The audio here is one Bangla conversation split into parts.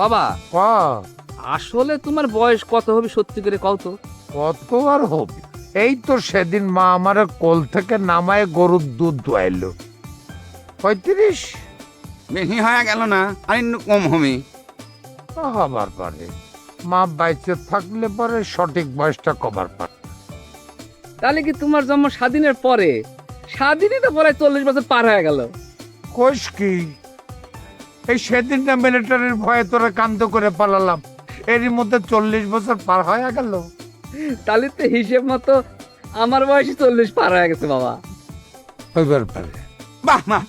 বাবা ক আসলে তোমার বয়স কত হবে সত্যি করে কও তো? কত আর হবে? এই তো সেদিন মা আমার কোল থেকে নামায় গরুর দুধ দোয়াইলো পঁয়ত্রিশ? বেশি হয়ে গেল না আর একটু কম হবে। হবার পারে মা বাইচে থাকলে পরে সঠিক বয়সটা কবার পারে তাহলে কি তোমার জন্ম স্বাধীনের পরে? স্বাধীনই তো পরে চল্লিশ বছর পার হয়ে গেল। কোষ কি? এই সেদিনটা মিলিটারির ভয়ে তোরা কান্ত করে পালালাম। এরই মধ্যে চল্লিশ বছর পার হয়ে গেল। তাহলে তো হিসেব মতো আমার বয়সই চল্লিশ পার হয়ে গেছে বাবা। হইবার পারে। বাহ মা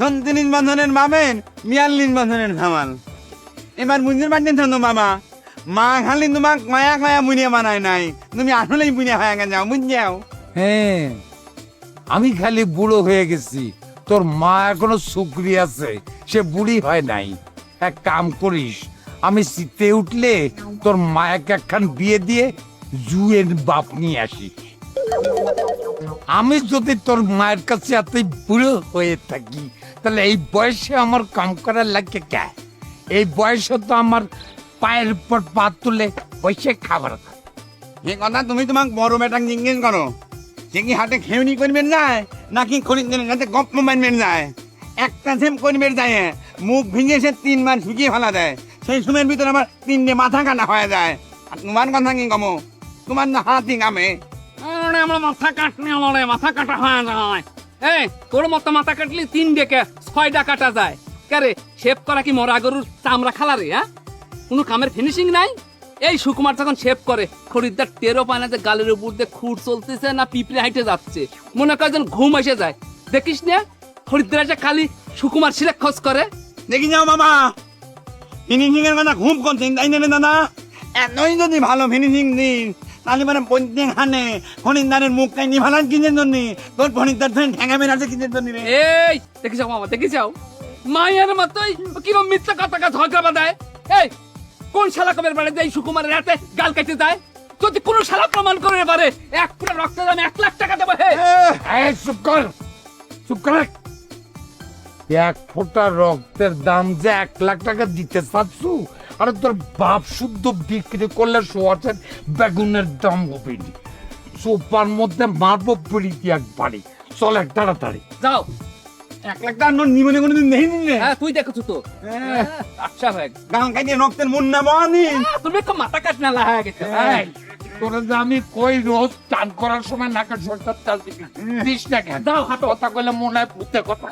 সন্তিনিস বন্ধনের মামেন মিয়াল্লিস বন্ধনের ধামাল। এবার বুঝতে পারছেন তো মামা মা খালি তোমাক মায়া খায়া মুনিয়া বানায় নাই। তুমি আসলেই মুনিয়া হয়ে গেছে বুঝছাও হ্যাঁ আমি খালি বুড়ো হয়ে গেছি। তোর মা এখনও সুকরি আছে, সে বুড়ি হয় নাই। এক কাম করিস, আমি শীতে উঠলে তোর মায়াকে একখান বিয়ে দিয়ে জুয়ের বাপ নিয়ে আসি আমি যদি তোর মায়ের কাছে এতই বুড়ো হয়ে থাকি, তাহলে এই বয়সে আমার কাম করার লাগে কে? এই বয়সে তো আমার পায়ের উপর পা তুলে বসে খাবার খায়। সে কথা তুমি তোমাক বড় বেটাক জিজ্ঞেস করো। কি হাতে খেউনি করবেন যায় নাকি খরিদ্দারের কাছে গপ্প মানবেন যায়? একটা সেম করবেন যায়, মুখ ভিঙে সে তিনবার ঝুঁকিয়ে ফেলা দেয়। সেই সময়ের ভিতরে আমার তিনটে মাথা কাটা হয়ে যায়। আর তোমার কথা কি কমো? তোমার না হাতি কামে। আমার মাথা কাটনি আমার, মাথা কাটা হয়ে যায়। এই, তোর মতো মাথা কাটলি তিন ডেকে ছয়টা কাটা যায়। কারে শেভ করা কি মরা গরুর চামড়া খালা রে হ্যাঁ? কোনো কামের ফিনিশিং নাই? এই সুকুমার যখন শেভ করে খরিদ্দার টেরো পায় না যে গালের উপর দিয়ে খুঁড় চলতেছে না পিঁপড়ে হাইটে যাচ্ছে। মনে করে যেন ঘুম এসে যায়। দেখিস না খরিদ্দার এসে খালি সুকুমার সিলেক খোঁজ করে। দেখি যাও মামা ফিনিশিং এর কথা খুব করছেন তাই না দাদা? এতই যদি ভালো ফিনিশিং দিন তাহলে মানে প্রত্যেক হানে ফণিন্দারের মুখ কাই নিভালান কিনের জন্য? তোর ফণিন্দার ধরে ঠেঙা মেরাছে কিনের জন্য এই দেখি যাও মামা দেখি যাও মায়ের মতোই কিরম মিথ্যা কথা কথা ঝগড়া বাঁধায়। এই কোন শালা কবের বাড়ি যায় সুকুমারের হাতে গাল কেটে যায়? যদি কোনো শালা প্রমাণ করে পারে এক পুরো রক্ত দামে এক লাখ টাকা দেবো হে! এই চুপ কর চুপ কর। এক ফোঁটা রক্তের দাম যে এক লাখ টাকা দিতে চাচ্ছু আরে তোর বাপ শুদ্ধ বিক্রি করলে সোয়াশের বেগুনের দাম হবে সোপার মধ্যে মারবো পিড়িতি একবারই চল এক তাড়াতাড়ি। যাও। এক লাখ টাকা নোট জীবনে কোনোদিন নেই নিলে হ্যাঁ তুই দেখছ তো? আচ্ছা ভাই। গান মন না তুমি একটু মাথা কাট না লাগা গেছে। এই, তোরা যে আমি কই রোজ চান করার সময় নাকের সরকার চাল দিবি? দিস না কেন? দাও হাঁটো। কথা কইলে মনে হয় কথা।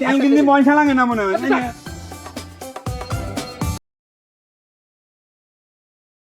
তেল কিন্তু পয়সা লাগে না মনে হয়